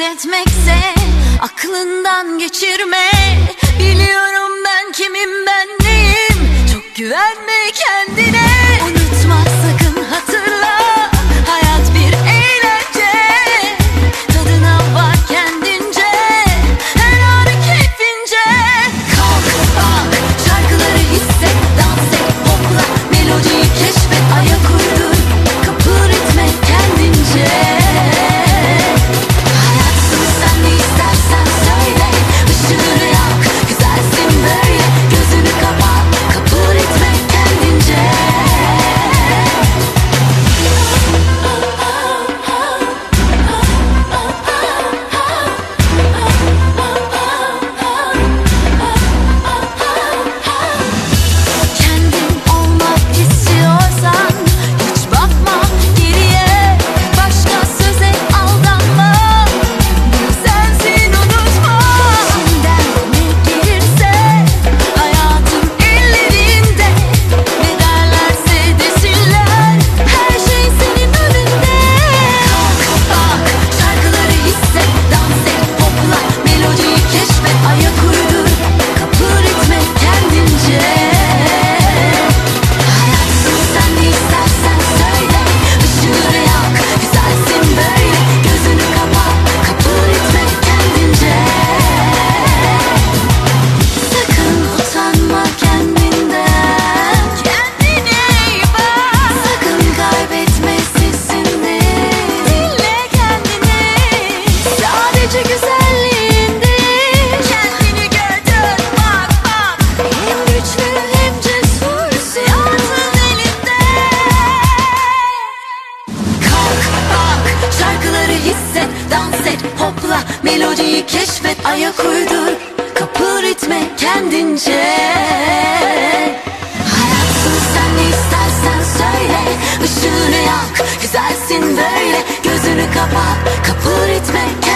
Hissetmekse aklından geçirme. Biliyorum ben kimim ben neyim? Çok güvenme kendine. dans hopla Melodiyi keşfet ayak uydur. Kapı ritme kendince. Hayatsın sen ne istersen söyle. Işığını yak güzelsin böyle. Gözünü kapat kapı ritme kendince